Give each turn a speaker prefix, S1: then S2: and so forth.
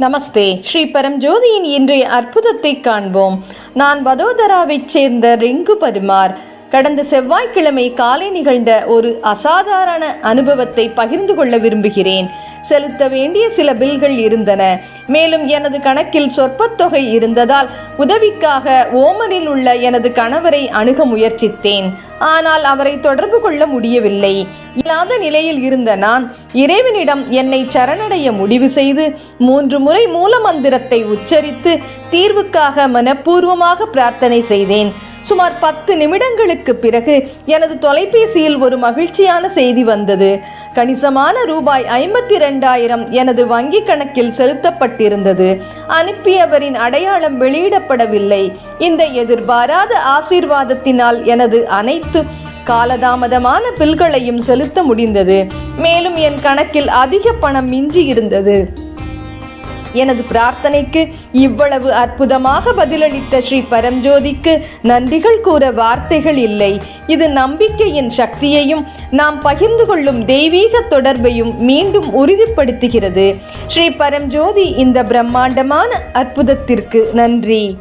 S1: நமஸ்தே. ஸ்ரீ பரம்ஜோதியின் இன்றைய அற்புதத்தை காண்போம். நான் வதோதராவைச் சேர்ந்த ரிங்கு பரிமார். கடந்த செவ்வாய்க்கிழமை காலை நிகழ்ந்த ஒரு அசாதாரண அனுபவத்தை பகிர்ந்து கொள்ள விரும்புகிறேன். செலுத்த வேண்டிய சில பில்கள் இருந்தன. மேலும் எனது கணக்கில் சொற்பத் தொகை இருந்ததால் உதவிக்காக ஓமனில் உள்ள எனது கணவரை அணுக முயற்சித்தேன். ஆனால் அவரை தொடர்பு கொள்ள முடியவில்லை. இல்லாத நிலையில் இருந்த நான் இறைவனிடம் என்னை சரணடைய முடிவு செய்து மூன்று முறை மூலமந்திரத்தை உச்சரித்து தீர்வுக்காக மனப்பூர்வமாக பிரார்த்தனை செய்தேன். சுமார் பத்து நிமிடங்களுக்கு பிறகு எனது தொலைபேசியில் ஒரு மகிழ்ச்சியான செய்தி வந்தது. கணிசமான ரூபாய் ஐம்பத்தி ரெண்டாயிரம் எனது வங்கிக் கணக்கில் செலுத்தப்பட்டிருந்தது. அனுப்பியவரின் அடையாளம் வெளியிடப்படவில்லை. இந்த எதிர்பாராத ஆசீர்வாதத்தினால் எனது அனைத்து காலதாமதமான பில்களையும் செலுத்த முடிந்தது. மேலும் என் கணக்கில் அதிக பணம் மிஞ்சி இருந்தது. எனது பிரார்த்தனைக்கு இவ்வளவு அற்புதமாக பதிலளித்த ஸ்ரீ பரம்ஜோதிக்கு நன்றிகள் கூற வார்த்தைகள் இல்லை. இது நம்பிக்கையின் சக்தியையும் நாம் பகிர்ந்து கொள்ளும் தெய்வீக தொடர்பையும் மீண்டும் உறுதிப்படுத்துகிறது. ஸ்ரீ பரம்ஜோதி இந்த பிரம்மாண்டமான அற்புதத்திற்கு நன்றி.